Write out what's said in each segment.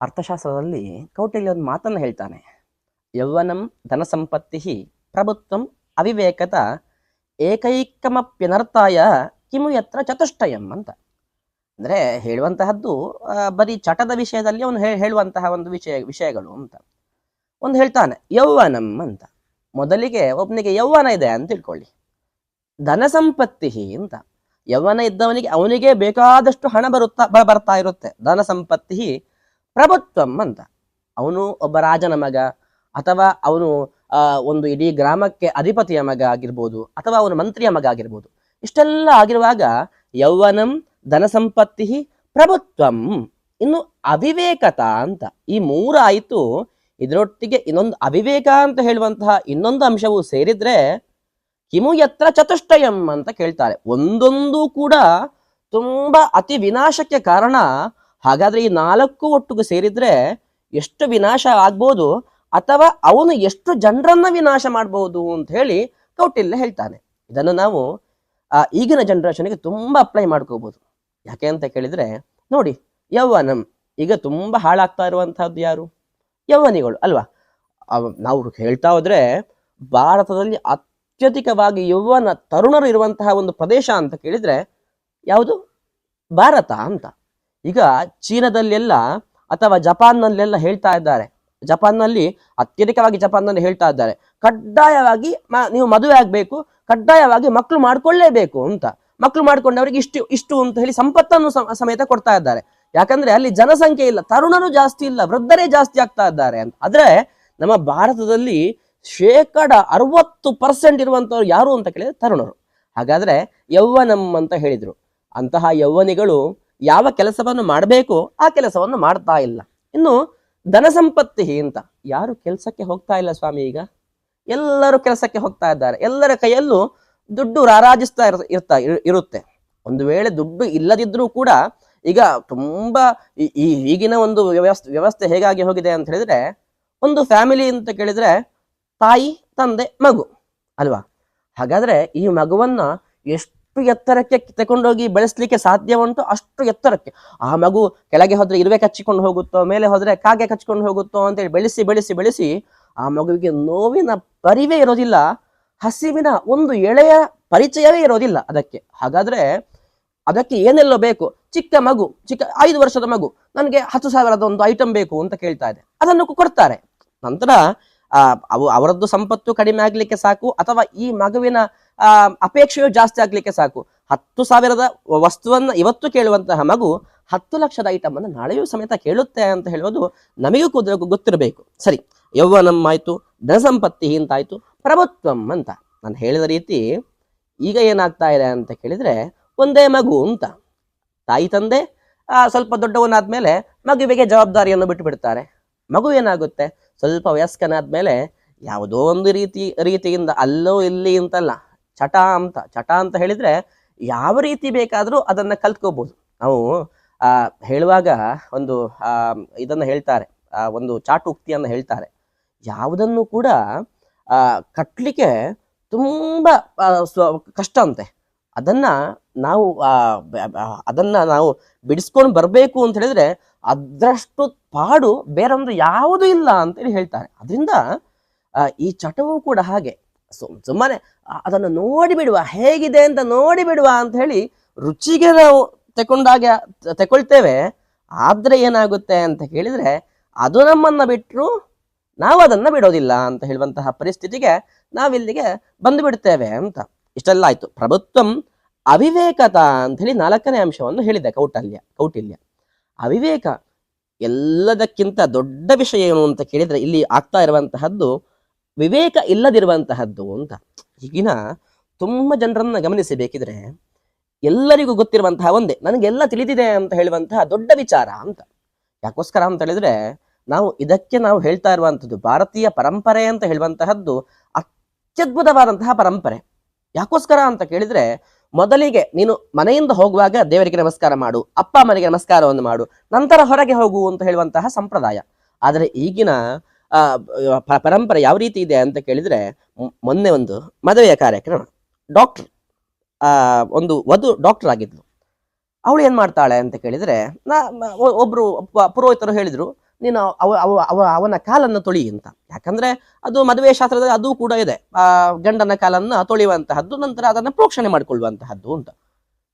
ಅರ್ಥಶಾಸ್ತ್ರದಲ್ಲಿ ಕೌಟಿಲ್ಯ ಒಂದು ಮಾತನ್ನು ಹೇಳ್ತಾನೆ. ಯೌವನಂ ಧನ ಸಂಪತ್ತಿ ಪ್ರಭುತ್ವಂ ಅವಿವೇಕತ ಏಕೈಕಮಪ್ಯನರ್ಥಾಯ ಕಿಮು ಯತ್ರ ಚತುಷ್ಟಯಂ ಅಂತ. ಅಂದರೆ ಹೇಳುವಂತಹದ್ದು ಬರೀ ಚಟದ ವಿಷಯದಲ್ಲಿ ಅವನು ಹೇಳುವಂತಹ ಒಂದು ವಿಷಯ, ವಿಷಯಗಳು ಅಂತ. ಒಂದು ಹೇಳ್ತಾನೆ, ಯೌವನಂ ಅಂತ. ಮೊದಲಿಗೆ ಒಬ್ಬನಿಗೆ ಯೌವನ ಇದೆ ಅಂತ ತಿಳ್ಕೊಳ್ಳಿ. ಧನ ಸಂಪತ್ತಿ ಅಂತ. ಯೌವನ ಇದ್ದವನಿಗೆ, ಅವನಿಗೆ ಬೇಕಾದಷ್ಟು ಹಣ ಬರುತ್ತಾ ಬರ್ತಾ ಇರುತ್ತೆ. ಧನ ಸಂಪತ್ತಿ ಪ್ರಭುತ್ವಂ ಅಂತ. ಅವನು ಒಬ್ಬ ರಾಜನ ಮಗ ಅಥವಾ ಅವನು ಒಂದು ಇಡೀ ಗ್ರಾಮಕ್ಕೆ ಅಧಿಪತಿಯ ಮಗ ಆಗಿರ್ಬೋದು ಅಥವಾ ಅವನು ಮಂತ್ರಿಯ ಮಗ ಆಗಿರ್ಬೋದು. ಇಷ್ಟೆಲ್ಲ ಆಗಿರುವಾಗ ಯೌವನಂ ಧನ ಸಂಪತ್ತಿ ಪ್ರಭುತ್ವಂ. ಇನ್ನು ಅವಿವೇಕತ ಅಂತ. ಈ ಮೂರಾಯಿತು ಇದರೊಟ್ಟಿಗೆ ಇನ್ನೊಂದು ಅವಿವೇಕ ಅಂತ ಹೇಳುವಂತಹ ಇನ್ನೊಂದು ಅಂಶವು ಸೇರಿದ್ರೆ ಕಿಮು ಯತ್ರ ಚತುಷ್ಟಯಂ ಅಂತ ಕೇಳ್ತಾರೆ. ಒಂದೊಂದು ಕೂಡ ತುಂಬಾ ಅತಿ ವಿನಾಶಕ್ಕೆ ಕಾರಣ ಹಾಗಾದ್ರೆ ಈ ನಾಲ್ಕು ಒಟ್ಟಿಗೆ ಸೇರಿದ್ರೆ ಎಷ್ಟು ವಿನಾಶ ಆಗ್ಬೋದು? ಅಥವಾ ಅವನು ಎಷ್ಟು ಜನರನ್ನ ವಿನಾಶ ಮಾಡಬಹುದು ಅಂತ ಹೇಳಿ ಕೌಟಿಲ್ಯ ಹೇಳ್ತಾನೆ. ಇದನ್ನು ನಾವು ಈಗಿನ ಜನರೇಷನ್ಗೆ ತುಂಬಾ ಅಪ್ಲೈ ಮಾಡ್ಕೋಬಹುದು ಯಾಕೆ ಅಂತ ಕೇಳಿದ್ರೆ, ನೋಡಿ, ಯೌವನಂ, ಈಗ ತುಂಬಾ ಹಾಳಾಗ್ತಾ ಇರುವಂತಹದ್ದು ಯಾರು? ಯೌವನಿಗಳು, ಅಲ್ವಾ? ನಾವು ಹೇಳ್ತಾ ಹೋದ್ರೆ, ಭಾರತದಲ್ಲಿ ಅತ್ಯಧಿಕವಾಗಿ ಯೌವನ ತರುಣರು ಇರುವಂತಹ ಒಂದು ಪ್ರದೇಶ ಅಂತ ಕೇಳಿದ್ರೆ, ಯಾವುದು? ಭಾರತ ಅಂತ. ಈಗ ಚೀನಾದಲ್ಲೆಲ್ಲ ಅಥವಾ ಜಪಾನ್ನಲ್ಲೆಲ್ಲ ಹೇಳ್ತಾ ಇದ್ದಾರೆ. ಜಪಾನ್ನಲ್ಲಿ ಅತ್ಯಧಿಕವಾಗಿ ಜಪಾನ್ನಲ್ಲಿ ಹೇಳ್ತಾ ಇದ್ದಾರೆ. ಕಡ್ಡಾಯವಾಗಿ ನೀವು ಮದುವೆ ಆಗ್ಬೇಕು, ಕಡ್ಡಾಯವಾಗಿ ಮಕ್ಕಳು ಮಾಡ್ಕೊಳ್ಳೇಬೇಕು ಅಂತ. ಮಕ್ಕಳು ಮಾಡ್ಕೊಂಡವರಿಗೆ ಇಷ್ಟು ಇಷ್ಟು ಅಂತ ಹೇಳಿ ಸಂಪತ್ತನ್ನು ಸಮೇತ ಕೊಡ್ತಾ ಇದ್ದಾರೆ. ಯಾಕಂದ್ರೆ ಅಲ್ಲಿ ಜನಸಂಖ್ಯೆ ಇಲ್ಲ ತರುಣರು ಜಾಸ್ತಿ ಇಲ್ಲ, ವೃದ್ಧರೇ ಜಾಸ್ತಿ ಆಗ್ತಾ ಇದ್ದಾರೆ ಅಂತ. ಆದ್ರೆ ನಮ್ಮ ಭಾರತದಲ್ಲಿ ಶೇಕಡ ಅರವತ್ತು ಪರ್ಸೆಂಟ್ ಇರುವಂತವ್ರು ಯಾರು ಅಂತ ಕೇಳಿದ್ರೆ ತರುಣರು. ಹಾಗಾದ್ರೆ ಯೌವನಂ ಅಂತ ಹೇಳಿದ್ರು. ಅಂತಹ ಯೌವನಿಗಳು ಯಾವ ಕೆಲಸವನ್ನು ಮಾಡಬೇಕು, ಆ ಕೆಲಸವನ್ನು ಮಾಡ್ತಾ ಇಲ್ಲ. ಇನ್ನು ಧನ ಸಂಪತ್ತಿ ಅಂತ. ಯಾರು ಕೆಲಸಕ್ಕೆ ಹೋಗ್ತಾ ಇಲ್ಲ ಸ್ವಾಮಿ ಈಗ? ಎಲ್ಲರೂ ಕೆಲಸಕ್ಕೆ ಹೋಗ್ತಾ ಇದ್ದಾರೆ. ಎಲ್ಲರ ಕೈಯಲ್ಲೂ ದುಡ್ಡು ರಾರಾಜಿಸ್ತಾ ಇರ್- ಇರ್ತಾ ಇರ್- ಇರುತ್ತೆ. ಒಂದು ವೇಳೆ ದುಡ್ಡು ಇಲ್ಲದಿದ್ರೂ ಕೂಡ ಈಗ ತುಂಬಾ ಈ ಈಗಿನ ಒಂದು ವ್ಯವಸ್ಥೆ ವ್ಯವಸ್ಥೆ ಹೇಗಾಗಿ ಹೋಗಿದೆ ಅಂತ ಹೇಳಿದ್ರೆ, ಒಂದು ಫ್ಯಾಮಿಲಿ ಅಂತ ಕೇಳಿದ್ರೆ ತಾಯಿ, ತಂದೆ, ಮಗು ಅಲ್ವಾ? ಹಾಗಾದ್ರೆ ಈ ಮಗುವನ್ನ ಎಷ್ಟು ಎತ್ತರಕ್ಕೆ ತಗೊಂಡೋಗಿ ಬೆಳೆಸ್ಲಿಕ್ಕೆ ಸಾಧ್ಯ ಉಂಟು ಅಷ್ಟು ಎತ್ತರಕ್ಕೆ. ಆ ಮಗು ಕೆಳಗೆ ಹೋದ್ರೆ ಇರುವೆ ಕಚ್ಚಿಕೊಂಡು ಹೋಗುತ್ತೋ, ಮೇಲೆ ಹೋದ್ರೆ ಕಾಗೆ ಕಚ್ಚಿಕೊಂಡು ಹೋಗುತ್ತೋ ಅಂತೇಳಿ ಬೆಳೆಸಿ ಬೆಳೆಸಿ ಬೆಳೆಸಿ ಆ ಮಗುವಿಗೆ ನೋವಿನ ಪರಿವೇ ಇರೋದಿಲ್ಲ, ಹಸಿವಿನ ಒಂದು ಎಳೆಯ ಪರಿಚಯವೇ ಇರೋದಿಲ್ಲ ಅದಕ್ಕೆ. ಹಾಗಾದ್ರೆ ಅದಕ್ಕೆ ಏನೆಲ್ಲ ಬೇಕು? ಚಿಕ್ಕ ಮಗು, ಚಿಕ್ಕ ಐದು ವರ್ಷದ ಮಗು, ನನಗೆ ಹತ್ತು ಸಾವಿರದ ಒಂದು ಐಟಮ್ ಬೇಕು ಅಂತ ಕೇಳ್ತಾ ಇದೆ. ಅದನ್ನು ಕೊಡ್ತಾರೆ. ನಂತರ ಅವು ಅವರದ್ದು ಸಂಪತ್ತು ಕಡಿಮೆ ಆಗ್ಲಿಕ್ಕೆ ಸಾಕು, ಅಥವಾ ಈ ಮಗುವಿನ ಅಪೇಕ್ಷೆಯು ಜಾಸ್ತಿ ಆಗ್ಲಿಕ್ಕೆ ಸಾಕು. ಹತ್ತು ಸಾವಿರದ ವಸ್ತುವನ್ನ ಇವತ್ತು ಕೇಳುವಂತಹ ಮಗು ಹತ್ತು ಲಕ್ಷದ ಐಟಮ್ ಅನ್ನು ನಾಳೆಯೂ ಸಮೇತ ಕೇಳುತ್ತೆ ಅಂತ ಹೇಳುವುದು ನಮಗೂ ಕೂಡ ಗೊತ್ತಿರಬೇಕು. ಸರಿ, ಯೌವನಮ್ಮಾಯ್ತು, ಧನಸಂಪತ್ತಿ ಅಂತಾಯ್ತು ಪ್ರಭುತ್ವಂ ಅಂತ. ನಾನು ಹೇಳಿದ ರೀತಿ ಈಗ ಏನಾಗ್ತಾ ಇದೆ ಅಂತ ಕೇಳಿದ್ರೆ ಒಂದೇ ಮಗು ಅಂತ. ತಾಯಿ ತಂದೆ ಸ್ವಲ್ಪ ದೊಡ್ಡವನಾದ್ಮೇಲೆ ಮಗುವಿಗೆ ಜವಾಬ್ದಾರಿಯನ್ನು ಬಿಟ್ಟು ಬಿಡ್ತಾರೆ ಮಗು ಏನಾಗುತ್ತೆ? ಸ್ವಲ್ಪ ವಯಸ್ಕನಾದ ಮೇಲೆ ಯಾವುದೋ ಒಂದು ರೀತಿ, ರೀತಿಯಿಂದ ಅಲ್ಲೋ ಇಲ್ಲಿ ಅಂತಲ್ಲ, ಚಟ ಅಂತ ಚಟ ಅಂತ ಹೇಳಿದ್ರೆ ಯಾವ ರೀತಿ ಬೇಕಾದರೂ ಅದನ್ನು ಕಲ್ತ್ಕೋಬೋದು. ನಾವು ಹೇಳುವಾಗ ಒಂದು ಇದನ್ನ ಹೇಳ್ತಾರೆ ಒಂದು ಚಾಟುಕ್ತಿಯನ್ನು ಹೇಳ್ತಾರೆ. ಯಾವುದನ್ನು ಕೂಡ, ಆ ತುಂಬ ಸ್ವ- ಕಷ್ಟ ಅಂತೆ. ಅದನ್ನ ನಾವು ಅದನ್ನ ನಾವು ಬಿಡಿಸ್ಕೊಂಡು ಬರಬೇಕು ಅಂತ ಹೇಳಿದ್ರೆ ಅದರಷ್ಟು ಪಾಡು ಬೇರೊಂದು ಯಾವುದೂ ಇಲ್ಲ ಅಂತೇಳಿ ಹೇಳ್ತಾರೆ. ಅದರಿಂದ ಈ ಚಟವು ಕೂಡ ಹಾಗೆ. ಸುಮ್, ಸುಮ್ಮನೆ ಅದನ್ನು ನೋಡಿ ಬಿಡುವ ಹೇಗಿದೆ ಅಂತ ನೋಡಿ ಬಿಡುವ ಅಂತ ಹೇಳಿ ರುಚಿಗೆ ನಾವು ತಕೊಂಡಾಗ ತಗೊಳ್ತೇವೆ ಆದರೆ ಏನಾಗುತ್ತೆ ಅಂತ ಕೇಳಿದ್ರೆ, ಅದು ನಮ್ಮನ್ನ ಬಿಟ್ಟರು ನಾವು ಅದನ್ನ ಬಿಡೋದಿಲ್ಲ ಅಂತ ಹೇಳುವಂತಹ ಪರಿಸ್ಥಿತಿಗೆ ನಾವಿಲ್ಲಿಗೆ ಬಂದು ಬಿಡ್ತೇವೆ ಅಂತ. ಇಷ್ಟೆಲ್ಲ ಆಯ್ತು. ಪ್ರಭುತ್ವಂ ಅವಿವೇಕತ ಅಂತ ಹೇಳಿ ನಾಲ್ಕನೇ ಅಂಶವನ್ನು ಹೇಳಿದೆ, ಕೌಟಲ್ಯ, ಕೌಟಿಲ್ಯ. ಅವಿವೇಕ ಎಲ್ಲದಕ್ಕಿಂತ ದೊಡ್ಡ ವಿಷಯ ಏನು ಅಂತ ಕೇಳಿದರೆ ಇಲ್ಲಿ ಆಗ್ತಾ ಇರುವಂತಹದ್ದು ವಿವೇಕ ಇಲ್ಲದಿರುವಂತಹದ್ದು ಅಂತ. ಈಗಿನ ತುಂಬ ಜನರನ್ನ ಗಮನಿಸಬೇಕಿದ್ರೆ ಎಲ್ಲರಿಗೂ ಗೊತ್ತಿರುವಂತಹ ಒಂದೇ, ನನಗೆಲ್ಲ ತಿಳಿದಿದೆ ಅಂತ ಹೇಳುವಂತಹ ದೊಡ್ಡ ವಿಚಾರ ಅಂತ. ಯಾಕೋಸ್ಕರ ಅಂತ ಹೇಳಿದ್ರೆ ನಾವು ಇದಕ್ಕೆ ನಾವು ಹೇಳ್ತಾ ಇರುವಂಥದ್ದು ಭಾರತೀಯ ಪರಂಪರೆ ಅಂತ ಹೇಳುವಂತಹದ್ದು ಅತ್ಯದ್ಭುತವಾದಂತಹ ಪರಂಪರೆ. ಯಾಕೋಸ್ಕರ ಅಂತ ಕೇಳಿದ್ರೆ ಮೊದಲಿಗೆ ನೀನು ಮನೆಯಿಂದ ಹೋಗುವಾಗ ದೇವರಿಗೆ ನಮಸ್ಕಾರ ಮಾಡು, ಅಪ್ಪ ಅಮ್ಮನಿಗೆ ನಮಸ್ಕಾರವನ್ನು ಮಾಡು, ನಂತರ ಹೊರಗೆ ಹೋಗು ಅಂತ ಹೇಳುವಂತಹ ಸಂಪ್ರದಾಯ. ಆದರೆ ಈಗಿನ ಪರಂಪರೆ ಯಾವ ರೀತಿ ಇದೆ ಅಂತ ಕೇಳಿದ್ರೆ ಮೊನ್ನೆ ಒಂದು ಮದುವೆಯ ಕಾರ್ಯಕ್ರಮ. ಡಾಕ್ಟರ್ ಒಂದು ವಧು ಡಾಕ್ಟರ್ ಆಗಿದ್ಲು. ಅವಳು ಏನ್ ಮಾಡ್ತಾಳೆ ಅಂತ ಕೇಳಿದ್ರೆ, ನಾ, ಮ- ಒ- ಒಬ್ರು ಪುರೋಹಿತರು ಹೇಳಿದ್ರು ನೀನು ಅವ ಅವ ಅವ ಅವನ ಕಾಲನ್ನು ತೊಳಿ ಅಂತ. ಯಾಕಂದ್ರೆ ಅದು ಮದುವೆ ಶಾಸ್ತ್ರದಲ್ಲಿ ಅದು ಕೂಡ ಇದೆ. ಆ, ಗಂಡನ ಕಾಲನ್ನ ತೊಳೆಯುವಂತಹದ್ದು, ನಂತರ ಅದನ್ನ ಪ್ರೋಕ್ಷಣೆ ಮಾಡಿಕೊಳ್ಳುವಂತಹದ್ದು ಅಂತ.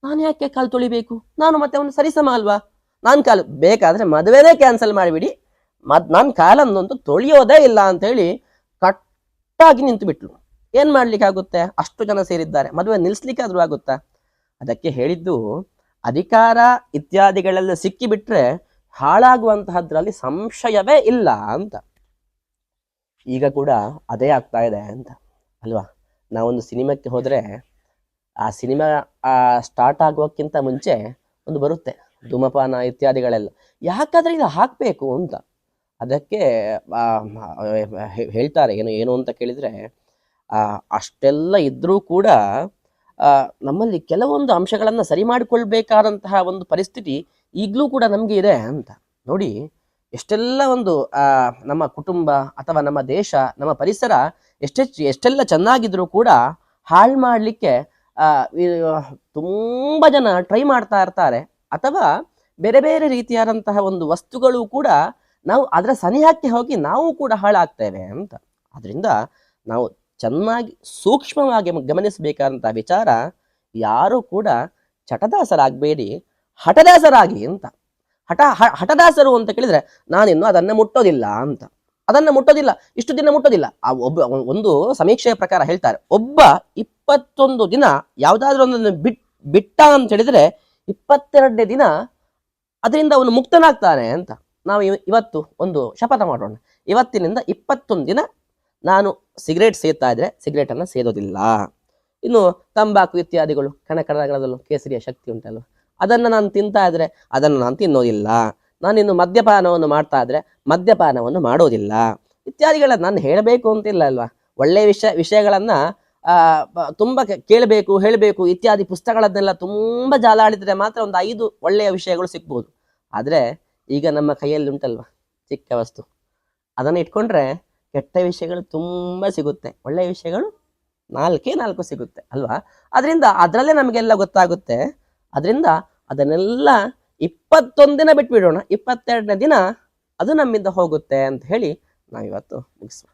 ನಾನು ಯಾಕೆ ಕಾಲು ತೊಳಿಬೇಕು? ನಾನು ಮತ್ತೆ ಅವನು ಸರಿಸಮ ಅಲ್ವಾ? ನಾನು ಕಾಲು, ಬೇಕಾದ್ರೆ ಮದುವೆನೇ ಕ್ಯಾನ್ಸಲ್ ಮಾಡಿಬಿಡಿ. ಮದ್, ನಾನು ಕಾಲನ್ನೊಂದು ತೊಳೆಯೋದೇ ಇಲ್ಲ ಅಂತ ಹೇಳಿ ಕಟ್ಟಾಗಿ ನಿಂತು ಬಿಟ್ಲು ಏನ್ ಮಾಡ್ಲಿಕ್ಕೆ ಆಗುತ್ತೆ ಅಷ್ಟು ಜನ ಸೇರಿದ್ದಾರೆ. ಮದುವೆ ನಿಲ್ಸ್ಲಿಕ್ಕೆ ಆದ್ರೂ ಆಗುತ್ತಾ? ಅದಕ್ಕೆ ಹೇಳಿದ್ದು, ಅಧಿಕಾರ ಇತ್ಯಾದಿಗಳೆಲ್ಲ ಸಿಕ್ಕಿಬಿಟ್ರೆ ಹಾಳಾಗುವಂತಹದ್ರಲ್ಲಿ ಸಂಶಯವೇ ಇಲ್ಲ ಅಂತ. ಈಗ ಕೂಡ ಅದೇ ಆಗ್ತಾ ಇದೆ ಅಂತ, ಅಲ್ವಾ? ನಾವೊಂದು ಸಿನಿಮಾಕ್ಕೆ ಹೋದರೆ ಆ ಸಿನಿಮಾ ಸ್ಟಾರ್ಟ್ ಆಗೋಕ್ಕಿಂತ ಮುಂಚೆ ಒಂದು ಬರುತ್ತೆ, ಧೂಮಪಾನ ಇತ್ಯಾದಿಗಳೆಲ್ಲ. ಯಾಕಾದ್ರೆ ಇದು ಹಾಕಬೇಕು ಅಂತ. ಅದಕ್ಕೆ ಹೇಳ್ತಾರೆ, ಏನು ಏನು ಅಂತ ಕೇಳಿದ್ರೆ ಅಷ್ಟೆಲ್ಲ ಇದ್ರೂ ಕೂಡ ನಮ್ಮಲ್ಲಿ ಕೆಲವೊಂದು ಅಂಶಗಳನ್ನು ಸರಿ ಮಾಡಿಕೊಳ್ಬೇಕಾದಂತಹ ಒಂದು ಪರಿಸ್ಥಿತಿ ಈಗಲೂ ಕೂಡ ನಮಗೆ ಇದೆ ಅಂತ. ನೋಡಿ, ಎಷ್ಟೆಲ್ಲ ಒಂದು ನಮ್ಮ ಕುಟುಂಬ ಅಥವಾ ನಮ್ಮ ದೇಶ, ನಮ್ಮ ಪರಿಸರ ಎಷ್ಟೆಚ್ಚು ಎಷ್ಟೆಲ್ಲ ಚೆನ್ನಾಗಿದ್ರೂ ಕೂಡ ಹಾಳು ಮಾಡಲಿಕ್ಕೆ ತುಂಬ ಜನ ಟ್ರೈ ಮಾಡ್ತಾ ಇರ್ತಾರೆ. ಅಥವಾ ಬೇರೆ ಬೇರೆ ರೀತಿಯಾದಂತಹ ಒಂದು ವಸ್ತುಗಳು ಕೂಡ ನಾವು ಅದರ ಸನಿಹಕ್ಕೆ ಹೋಗಿ ನಾವು ಕೂಡ ಹಾಳಾಗ್ತೇವೆ ಅಂತ. ಅದರಿಂದ ನಾವು ಚೆನ್ನಾಗಿ, ಸೂಕ್ಷ್ಮವಾಗಿ ಗಮನಿಸಬೇಕಾದಂತಹ ವಿಚಾರ, ಯಾರೂ ಕೂಡ ಚಟದಾಸರಾಗಬೇಡಿ. ಹಠದಾಸರಾಗಿ ಅಂತ. ಹಠ ಹಠದಾಸರು ಅಂತ ಕೇಳಿದರೆ ನಾನಿನ್ನು ಅದನ್ನ ಮುಟ್ಟೋದಿಲ್ಲ ಅಂತ. ಅದನ್ನ ಮುಟ್ಟೋದಿಲ್ಲ, ಇಷ್ಟು ದಿನ ಮುಟ್ಟೋದಿಲ್ಲ. ಆ ಒಬ್ಬ, ಒಂದು ಸಮೀಕ್ಷೆಯ ಪ್ರಕಾರ ಹೇಳ್ತಾರೆ, ಒಬ್ಬ ಇಪ್ಪತ್ತೊಂದು ದಿನ ಯಾವ್ದಾದ್ರು ಒಂದನ್ನು ಬಿಟ್, ಬಿಟ್ಟ ಅಂತ ಹೇಳಿದ್ರೆ ಇಪ್ಪತ್ತೆರಡನೇ ದಿನ ಅದರಿಂದ ಅವನು ಮುಕ್ತನಾಗ್ತಾನೆ ಅಂತ. ನಾವು ಇವ- ಇವತ್ತು ಒಂದು ಶಪಥ ಮಾಡೋಣ. ಇವತ್ತಿನಿಂದ ಇಪ್ಪತ್ತೊಂದು ದಿನ ನಾನು ಸಿಗರೇಟ್ ಸೇತಾ ಇದ್ರೆ ಸಿಗರೇಟನ್ನು ಸೇದೋದಿಲ್ಲ. ಇನ್ನು ತಂಬಾಕು ಇತ್ಯಾದಿಗಳು ಕಣಕಣಗಳಲ್ಲೂ ಕೇಸರಿಯ ಶಕ್ತಿ ಉಂಟಲ್ವ ಅದನ್ನ ನಾನು ತಿಂತಾ ಇದ್ರೆ ಅದನ್ನು ನಾನು ತಿನ್ನೋದಿಲ್ಲ. ನಾನಿನ್ನು ಮದ್ಯಪಾನವನ್ನು ಮಾಡ್ತಾ ಇದ್ರೆ ಮದ್ಯಪಾನವನ್ನು ಮಾಡೋದಿಲ್ಲ. ಇತ್ಯಾದಿಗಳನ್ನು ನಾನು ಹೇಳಬೇಕು ಅಂತಿಲ್ಲ ಅಲ್ವಾ? ಒಳ್ಳೆಯ ವಿಷಯ ವಿಷಯಗಳನ್ನು ತುಂಬ ಕೇಳಬೇಕು, ಹೇಳಬೇಕು, ಇತ್ಯಾದಿ ಪುಸ್ತಕಗಳನ್ನೆಲ್ಲ ತುಂಬ ಜಾಲಾಡಿದರೆ ಮಾತ್ರ ಒಂದು ಐದು ಒಳ್ಳೆಯ ವಿಷಯಗಳು ಸಿಗ್ಬೋದು. ಆದರೆ ಈಗ ನಮ್ಮ ಕೈಯಲ್ಲಿ ಉಂಟಲ್ವಾ? ಚಿಕ್ಕ ವಸ್ತು. ಅದನ್ನು ಇಟ್ಕೊಂಡ್ರೆ ಕೆಟ್ಟ ವಿಷಯಗಳು ತುಂಬ ಸಿಗುತ್ತೆ. ಒಳ್ಳೆಯ ವಿಷಯಗಳು ನಾಲ್ಕೇ ನಾಲ್ಕು ಸಿಗುತ್ತೆ ಅಲ್ವಾ? ಅದರಿಂದ ಅದರಲ್ಲೇ ನಮಗೆಲ್ಲ ಗೊತ್ತಾಗುತ್ತೆ ಅದರಿಂದ ಅದನ್ನೆಲ್ಲ ಇಪ್ಪತ್ತೊಂದು ದಿನ ಬಿಟ್ಬಿಡೋಣ. ಇಪ್ಪತ್ತೆರಡನೇ ದಿನ ಅದು ನಮ್ಮಿಂದ ಹೋಗುತ್ತೆ ಅಂತ ಹೇಳಿ ನಾವಿವತ್ತು ಮುಗಿಸುವ